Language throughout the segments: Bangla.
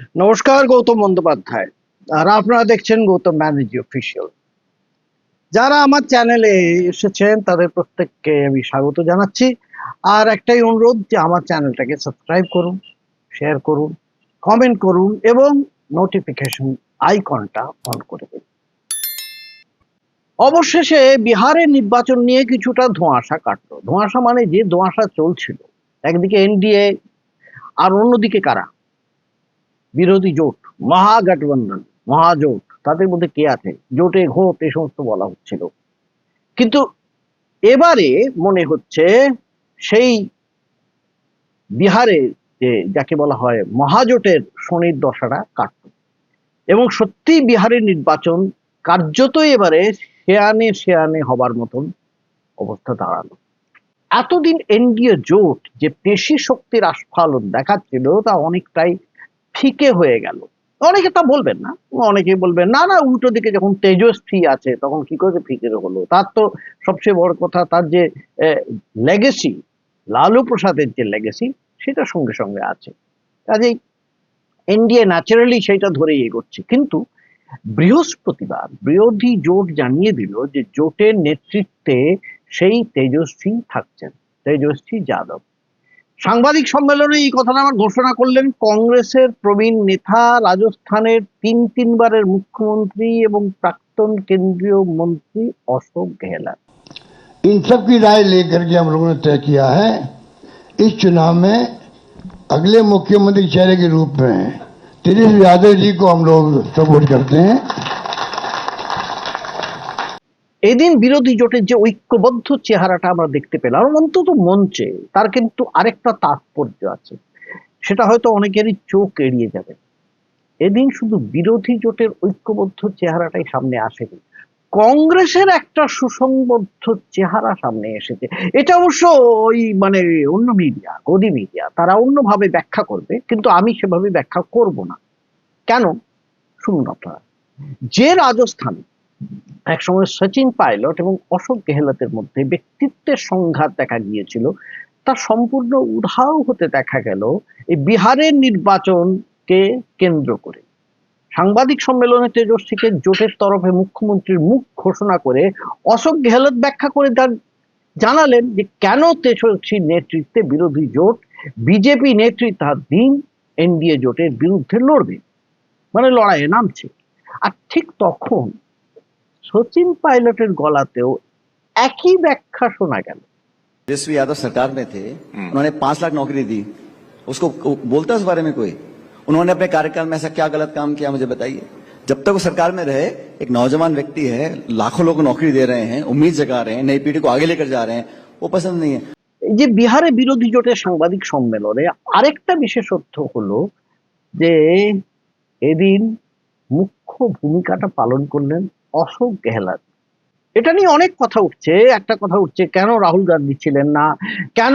নমস্কার, গৌতম বন্দ্যোপাধ্যায়। আর আপনারা দেখছেন গৌতম ব্যানার্জি অফিসিয়াল যারা আমার চ্যানেলে এসেছেন, তাদের প্রত্যেককে আমি স্বাগত জানাচ্ছি। আর একটাই অনুরোধ যে আমার চ্যানেলটাকে সাবস্ক্রাইব করুন শেয়ার করুন কমেন্ট করুন এবং নোটিফিকেশন আইকনটা অন করে দিন। অবশেষে বিহারের নির্বাচন নিয়ে কিছুটা ধোঁয়াশা কাটলো। ধোঁয়াশা মানে যে ধোঁয়াশা চলছিল, একদিকে এনডিএ আর অন্যদিকে কারা? বিরোধী জোট, মহাগঠবন্ধন, মহাজোট, তাদের মধ্যে কে আছে? জোটে ঘোট এই সমস্ত বলা হচ্ছিল। কিন্তু এবারে মনে হচ্ছে সেই বিহারে যে যাকে বলা হয় মহাজোটের শনির দশাটা কাটত। এবং সত্যি বিহারের নির্বাচন কার্যতই এবারে সেয়ানে সেয়ানে হবার মতন অবস্থা দাঁড়াল। এতদিন এনডিএ জোট যে পেশি শক্তির আস্ফালন দেখাচ্ছিল তা অনেকটাই ফিকে হয়ে গেল। অনেকে তা বলবেন না অনেকে বলবেন, না না, উল্টো দিকে যখন তেজস্বী আছে, তখন কি করে ফিকে হলো? তার তো সবচেয়ে বড় কথা তার যে লেগেসি লালু প্রসাদের যে লেগেসি সেটা সঙ্গে সঙ্গে আছে। কাজেই এনডিএ ন্যাচারালি সেটা ধরে এগোচ্ছে। কিন্তু বৃহস্পতিবার বিরোধী জোট জানিয়ে দিল যে জোটের নেতৃত্বে সেই তেজস্বী থাকছেন, তেজস্বী যাদব। সাংবাদিক সম্মেলনে এই কথাটা আমার ঘোষণা করলেন কংগ্রেসের প্রবীণ নেতা রাজস্থানের তিন তিনবারের মুখ্যমন্ত্রী এবং প্রাক্তন কেন্দ্রীয় মন্ত্রী অশোক গেহলট इन सब की राय लेकर के हम लोगों ने तय किया है इस चुनाव में अगले मुख्यमंत्री चेहरे के रूप में तेजस्वी यादव जी को हम लोग सपोर्ट करते हैं এদিন বিরোধী জোটের যে ঐক্যবদ্ধ চেহারাটা আমরা দেখতে পেলাম অন্তত মঞ্চে তার কিন্তু আরেকটা তাৎপর্য আছে। সেটা হয়তো অনেকেরই চোখ এড়িয়ে যাবে। এদিন শুধু বিরোধী জোটের ঐক্যবদ্ধ চেহারাটাই সামনে আসেনি, কংগ্রেসের একটা সুসংবদ্ধ চেহারা সামনে এসেছে। এটা অবশ্য ওই মানে অন্য মিডিয়া, গদি মিডিয়া, তারা অন্যভাবে ব্যাখ্যা করবে, কিন্তু আমি সেভাবে ব্যাখ্যা করব না। কেন? শুনুন আপনারা। যে রাজস্থানে একসময় সচিন পাইলট এবং অশোক গেহলতের মধ্যে ব্যক্তিত্বের সংঘাত দেখা গিয়েছিল। তা সম্পূর্ণ উধাও হতে দেখা গেল এই বিহারের নির্বাচনকে কেন্দ্র করে। সাংবাদিক সম্মেলনে তেজস্বীকে জোটের তরফে মুখ্যমন্ত্রীর মুখ ঘোষণা করে অশোক গেহলত ব্যাখ্যা করে তার জানালেন যে, কেন তেজস্বীর নেতৃত্বে বিরোধী জোট বিজেপি নেতৃত্বাধীন এনডিএ জোটের বিরুদ্ধে লড়বে? মানে লড়াইয়ে নামছে। আর ঠিক তখন সচিন পাইলটের গলাতেও একই ব্যাখ্যা শোনা গেল तेजस्वी यादव सरकार में थे उन्होंने पांच लाख नौकरी दी उसको बोलता है उस बारे में कोई उन्होंने अपने कार्यकाल में ऐसा क्या गलत काम किया मुझे बताइए जब तक वो सरकार में रहे एक नौजवान व्यक्ति है लाखों लोगों को नौकरी दे रहे हैं उम्मीद जगा रहे हैं नई पीढ़ी को आगे लेकर जा रहे हैं वो पसंद नहीं है এই যে বিহারে বিরোধী জোটের সাংবাদিক সম্মেলনে আরেকটা বিশেষত্ব হলো যে এদিন মুখ্য ভূমিকাটা পালন করলেন অশোক গেহলট। এটা নিয়ে অনেক কথা উঠছে, একটা কথা উঠছে, কেন রাহুল গান্ধী ছিলেন না? কেন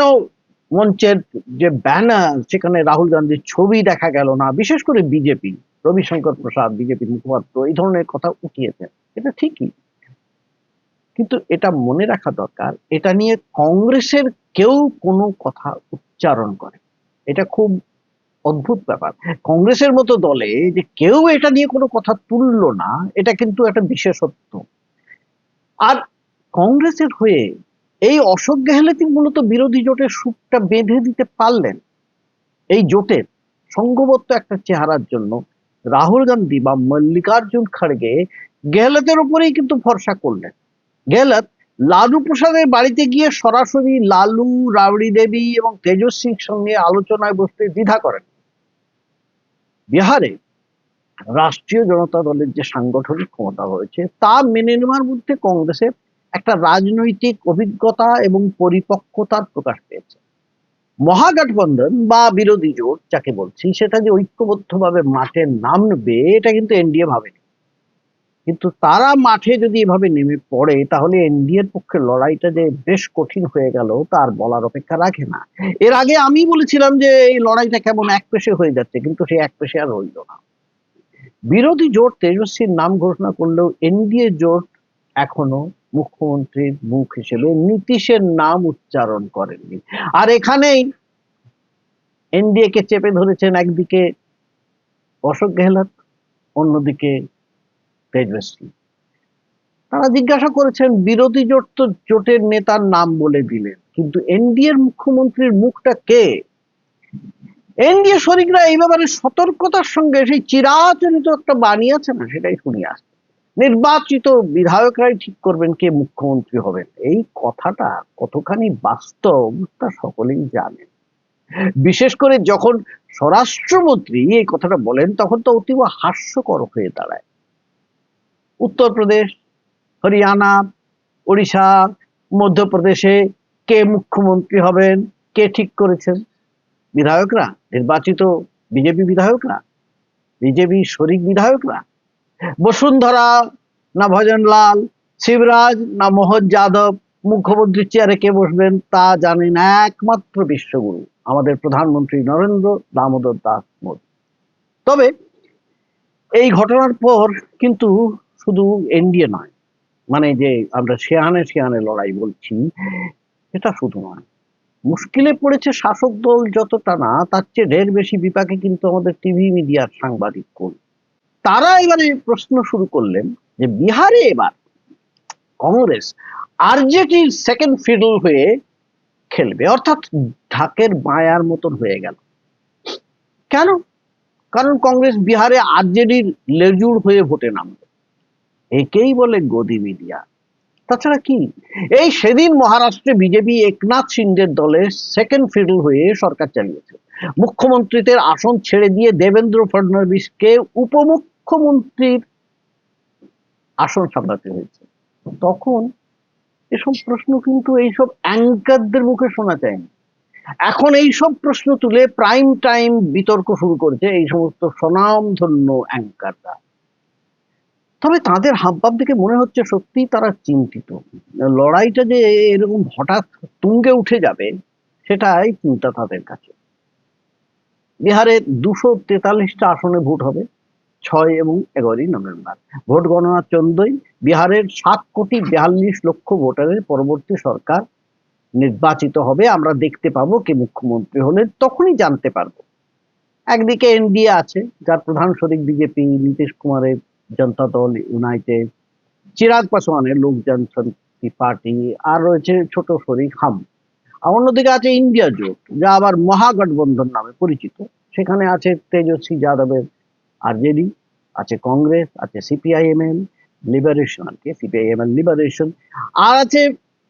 মঞ্চের যে ব্যানার, সেখানে রাহুল গান্ধীর ছবি দেখা গেল না? বিশেষ করে বিজেপি, রবিশঙ্কর প্রসাদ, বিজেপির মুখপাত্র, এই ধরনের কথা উঠিয়েছেন। এটা ঠিকই। কিন্তু এটা মনে রাখা দরকার, এটা নিয়ে কংগ্রেসের কেউ কোনো কথা উচ্চারণ করে। এটা খুব অদ্ভুত ব্যাপার। কংগ্রেসের মতো দলে যে কেউ এটা নিয়ে কোনো কথা তুললো না, এটা কিন্তু একটা বিশেষত্ব। আর কংগ্রেসের হয়ে এই অশোক গেহলতই মূলত বিরোধী জোটের সুখটা বেঁধে দিতে পারলেন। এই জোটের সংঘবদ্ধ একটা চেহারার জন্য রাহুল গান্ধী বা মল্লিকার্জুন খড়গে গেহলতের উপরেই কিন্তু ভরসা করলেন। গেহলত লালু প্রসাদের বাড়িতে গিয়ে সরাসরি লালু রাবড়ি দেবী এবং তেজস্বীর সঙ্গে আলোচনায় বসতে দ্বিধা করেন। বিহারে রাষ্ট্রীয় জনতা দলের যে সাংগঠনিক ক্ষমতা হয়েছে তা মেনে নেওয়ার মধ্যে কংগ্রেসের একটা রাজনৈতিক অভিজ্ঞতা এবং পরিপক্কতার প্রকাশ পেয়েছে। মহাগঠবন্ধন বা বিরোধী জোট যাকে বলছি, সেটা যে ঐক্যবদ্ধভাবে মাঠে নামবে, এটা কিন্তু এনডিএ ভাবেনি। কিন্তু তারা মাঠে যদি এভাবে নেমে পড়ে, তাহলে এনডিএর পক্ষে লড়াইটা যে বেশ কঠিন হয়ে গেল তার বলার অপেক্ষা রাখে না। এর আগে আমি বলেছিলাম যে এই লড়াইটা কেমন এক পেশে হয়ে যাচ্ছে, কিন্তু সেই এক পেশে আর রইল না। বিরোধী জোট তেজস্বীর নাম ঘোষণা করলেও এনডিএ জোট এখনও মুখ্যমন্ত্রীর মুখ হিসেবে নীতিশের নাম উচ্চারণ করেননি। আর এখানেই এনডিএ কে চেপে ধরেছেন একদিকে অশোক গেহলত অন্যদিকে তেজস্বী তারা জিজ্ঞাসা করেছেন, বিরোধী জোট তো জোটের নেতার নাম বলে দিলেন, কিন্তু এনডিএর মুখ্যমন্ত্রীর মুখটা কে? এনডিএ শরিকরা এই ব্যাপারে সতর্কতার সঙ্গে সেই চিরাচরিত একটা বাণী আছে না, সেটাই শুনিয়ে আসছে নির্বাচিত বিধায়করাই ঠিক করবেন কে মুখ্যমন্ত্রী হবেন। এই কথাটা কতখানি বাস্তব, তা সকলেই জানেন। বিশেষ করে যখন স্বরাষ্ট্রমন্ত্রী এই কথাটা বলেন, তখন তো অতীব হাস্যকর হয়ে দাঁড়ায়। উত্তরপ্রদেশ হরিয়ানা, ওড়িশা, মধ্যপ্রদেশে কে মুখ্যমন্ত্রী হবেন, কে ঠিক করেছেন? বিধায়করা, নির্বাচিত বিজেপি বিধায়করা, বিজেপি শরিক বিধায়করা। বসুন্ধরা, না ভজনলাল, শিবরাজ, না মোহন যাদব মুখ্যমন্ত্রীর চেয়ারে কে বসবেন তা জানেন একমাত্র বিশ্বগুরু, আমাদের প্রধানমন্ত্রী নরেন্দ্র দামোদর দাস মোদী। তবে এই ঘটনার পর কিন্তু শুধু এনডিএ নয় মানে যে আমরা শেয়ানে শেয়ানে লড়াই বলছি এটা শুধু নয়। মুশকিলে পড়েছে শাসক দল যতটা না, তার চেয়ে ঢের বেশি বিপাকে কিন্তু আমাদের টিভি মিডিয়ার সাংবাদিক কোন তারা এবারে প্রশ্ন শুরু করলেন যে বিহারে এবার কংগ্রেস আরজেডির সেকেন্ড ফিডল হয়ে খেলবে, অর্থাৎ ঢাকের মায়ার মতন হয়ে গেল। কেন? কারণ কংগ্রেস বিহারে আরজেডির লেজুর হয়ে ভোটে নামবে একেই বলে গদি মিডিয়া। তাছাড়া কি? এই সেদিন মহারাষ্ট্রে বিজেপি একনাথ সিন্ডের দলের সেকেন্ড ফিডল হয়ে সরকার চালিয়েছে। মুখ্যমন্ত্রীদের আসন ছেড়ে দিয়ে দেবেন্দ্র ফডনবিসকে উপমুখ্যমন্ত্রীর আসন সামলাতে হয়েছে। তখন এসব প্রশ্ন কিন্তু এইসব অ্যাঙ্কারদের মুখে শোনা যায়নি। এখন এই সব প্রশ্ন তুলে প্রাইম টাইম বিতর্ক শুরু করেছে এই সমস্ত স্বনামধন্য অ্যাঙ্কাররা তবে তাদের হাবভাব দেখে মনে হচ্ছে সত্যি তারা চিন্তিত। লড়াইটা যে এরকম হঠাৎ তুঙ্গে উঠে যাবে, সেটাই চিন্তা তাদের কাছে। বিহারে দুশো তেতাল্লিশটা আসনে ভোট হবে, ছয় এবং এগারোই নভেম্বর। ভোট গণনা চন্দ্রই বিহারের সাত কোটি বিয়াল্লিশ লক্ষ ভোটারের পরবর্তী সরকার নির্বাচিত হবে। আমরা দেখতে পাবো কে মুখ্যমন্ত্রী হলেন তখনই জানতে পারব। একদিকে এনডিএ আছে, যার প্রধান শরিক বিজেপি, নীতিশ কুমারের জনতা দল ইউনাইটেড চিরাগ পাসওয়ানের লোক জনশক্তি পার্টি আর রয়েছে ছোট শরিক হাম অন্যদিকে আছে ইন্ডিয়া জোট যা আবার মহাগঠবন্ধন নামে পরিচিত সেখানে আছে তেজস্বী যাদবের আরজেডি আছে কংগ্রেস আছে সিপিআইএমএল লিবারেশন আর কি সিপিআইএমএল লিবারেশন আর আছে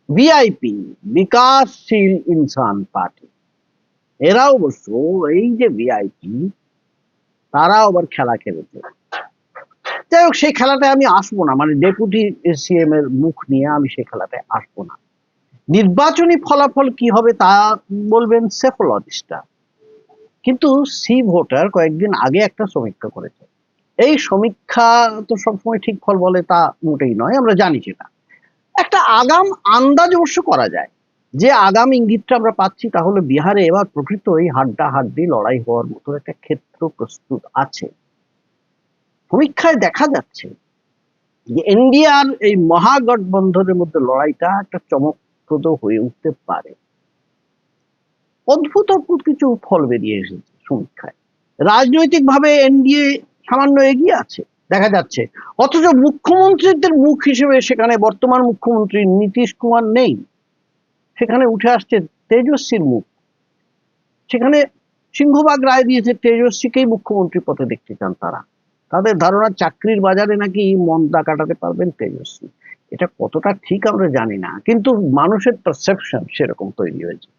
ভিআইপি বিকাশশীল ইনসান পার্টি এরাও অবশ্য এই যে ভিআইপি তারা আবার খেলা খেলেছে যাই হোক, সেই খেলাটায় আমি আসব না। মানে ডেপুটি সিএম এর মুখ নিয়ে আমি সেই খেলাটায় আসব না। নির্বাচনী ফলাফল কি হবে তা বলবেন সেফোলজিস্টরা। কিন্তু সি ভোটার কয়েকদিন আগে একটা সমীক্ষা করেছে। এই সমীক্ষা তো সবসময় ঠিক ফল বলে তা মোটেই নয়, আমরা জানি সেটা। একটা আগাম আন্দাজ অবশ্য করা যায়। যে আগাম ইঙ্গিতটা আমরা পাচ্ছি তাহলে বিহারে এবার প্রকৃতই হাড্ডা হাড্ডি লড়াই হওয়ার মতো একটা ক্ষেত্র প্রস্তুত আছে। সমীক্ষায় দেখা যাচ্ছে যে এনডিআর এই মহাগঠবন্ধনের মধ্যে লড়াইটা একটা চমকপ্রদ হয়ে উঠতে পারে। অদ্ভুত অদ্ভুত কিছু ফল বেরিয়ে এসেছে সমীক্ষায়। রাজনৈতিকভাবে এনডিএ সামান্য এগিয়ে আছে, দেখা যাচ্ছে। অথচ মুখ্যমন্ত্রীদের মুখ হিসেবে সেখানে বর্তমান মুখ্যমন্ত্রী নীতিশ কুমার নেই। সেখানে উঠে আসছে তেজস্বীর মুখ। সেখানে সিংহবাগ রায় দিয়েছে তেজস্বীকেই মুখ্যমন্ত্রী পথে দেখতে চান তারা। তাদের ধারণা চাকরির বাজারে নাকি মন্দা কাটাতে পারবেন তেজস্বী। এটা কতটা ঠিক আমরা জানি না, কিন্তু মানুষের পারসেপশন সেরকম তৈরি হয়েছে।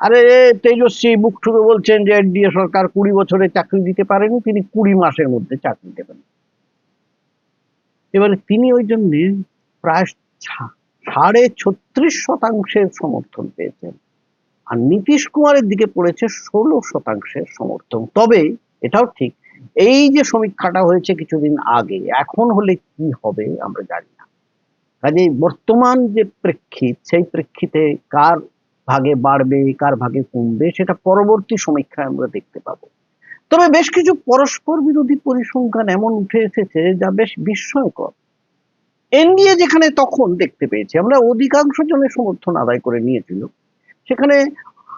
আরে তেজস্বী মুখ ঠুকে বলছেন যে এনডিএ সরকার কুড়ি বছরে চাকরি দিতে পারেনি, তিনি কুড়ি মাসের মধ্যে চাকরি দেবেন। এবারে তিনি ওই জন্য প্রায় সাড়ে ছত্রিশ শতাংশের সমর্থন পেয়েছেন। আর নীতিশ কুমারের দিকে পড়েছে ষোলো শতাংশের সমর্থন। তবে এটাও ঠিক এই যে সমীক্ষাটা হয়েছে কিছুদিন আগে, এখন হলে কি হবে আমরা জানি না। কাজে বর্তমান যে প্রেক্ষিত, সেই প্রেক্ষিতে কার ভাগে বাড়বে, কার ভাগে কমবে, সেটা পরবর্তী সমীক্ষায় আমরা দেখতে পাবো। তবে বেশ কিছু পরস্পর বিরোধী পরিসংখ্যান এমন উঠে এসেছে যা বেশ বিস্ময়কর। এনডিএ যেখানে তখন দেখতে পেয়েছি, আমরা অধিকাংশ জনের সমর্থন আদায় করে নিয়েছিল। সেখানে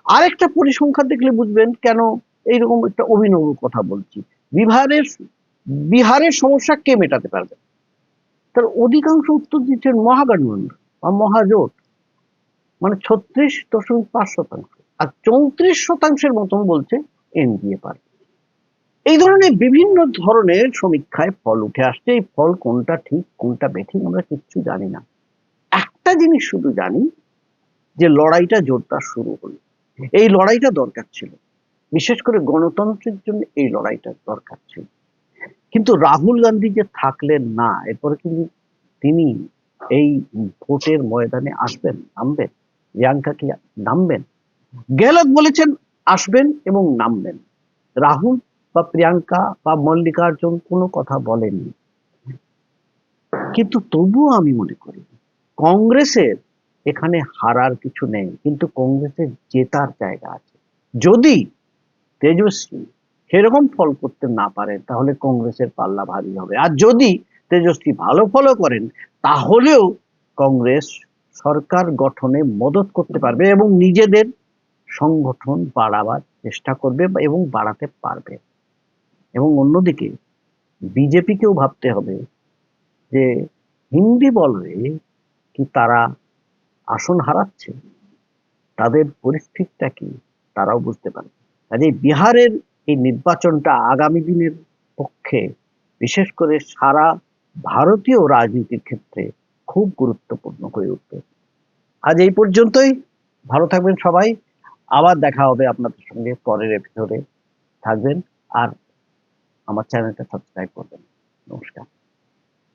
আরেকটা পরিসংখ্যান দেখলে বুঝবেন কেন এইরকম একটা অভিনব কথা বলছি। বিহারের বিহারের সমস্যা কে মেটাতে পারবে? তার অধিকাংশ উত্তর দিচ্ছেন মহাগঠবন্ধন বা মহাজোট। মানে ছত্রিশ দশমিক পাঁচ শতাংশ। আর চৌত্রিশ শতাংশের মতন বলছে এনডিএ পারবে এই ধরনের বিভিন্ন ধরনের সমীক্ষায় ফল উঠে আসছে। এই ফল কোনটা ঠিক, কোনটা বেঠিক, আমরা কিচ্ছু জানি না। একটা জিনিস শুধু জানি, যে লড়াইটা জোরদার শুরু হলো। এই লড়াইটা দরকার ছিল। বিশেষ করে গণতন্ত্রের জন্য এই লড়াইটা দরকার ছিল। কিন্তু রাহুল গান্ধী যে থাকলেন না, এরপরে কিন্তু তিনি এই ভোটের ময়দানে আসবেন, নামবেন, প্রিয়াঙ্কা কি নামবেন? গেহলত বলেছেন আসবেন এবং নামবেন। রাহুল বা প্রিয়াঙ্কা বা মল্লিকার্জুন কোনো কথা বলেননি। কিন্তু তবুও আমি মনে করি, কংগ্রেসের এখানে হারার কিছু নেই, কিন্তু কংগ্রেসের জেতার জায়গা আছে। যদি তেজস্বী। সেরকম ফল করতে না পারেন, তাহলে কংগ্রেসের পাল্লা ভারী হবে। আর যদি তেজস্বী ভালো ফলও করেন, তাহলেও কংগ্রেস সরকার গঠনে মদত করতে পারবে এবং নিজেদের সংগঠন বাড়াবার চেষ্টা করবে এবং বাড়াতে পারবে। এবং অন্যদিকে বিজেপিকেও ভাবতে হবে যে হিন্দি বলবে কি তারা আসন হারাচ্ছে? তাদের পরিস্থিতিটা কি? তারাও বুঝতে পারবে। কাজে বিহারের এই নির্বাচনটা আগামী দিনের পক্ষে বিশেষ করে সারা ভারতীয় রাজনীতির ক্ষেত্রে খুব গুরুত্বপূর্ণ হয়ে উঠবে। আজ এই পর্যন্তই। ভালো থাকবেন সবাই। আবার দেখা হবে আপনাদের সঙ্গে পরের এপিসোডে থাকবেন আর আমার চ্যানেলটা সাবস্ক্রাইব করবেন। নমস্কার।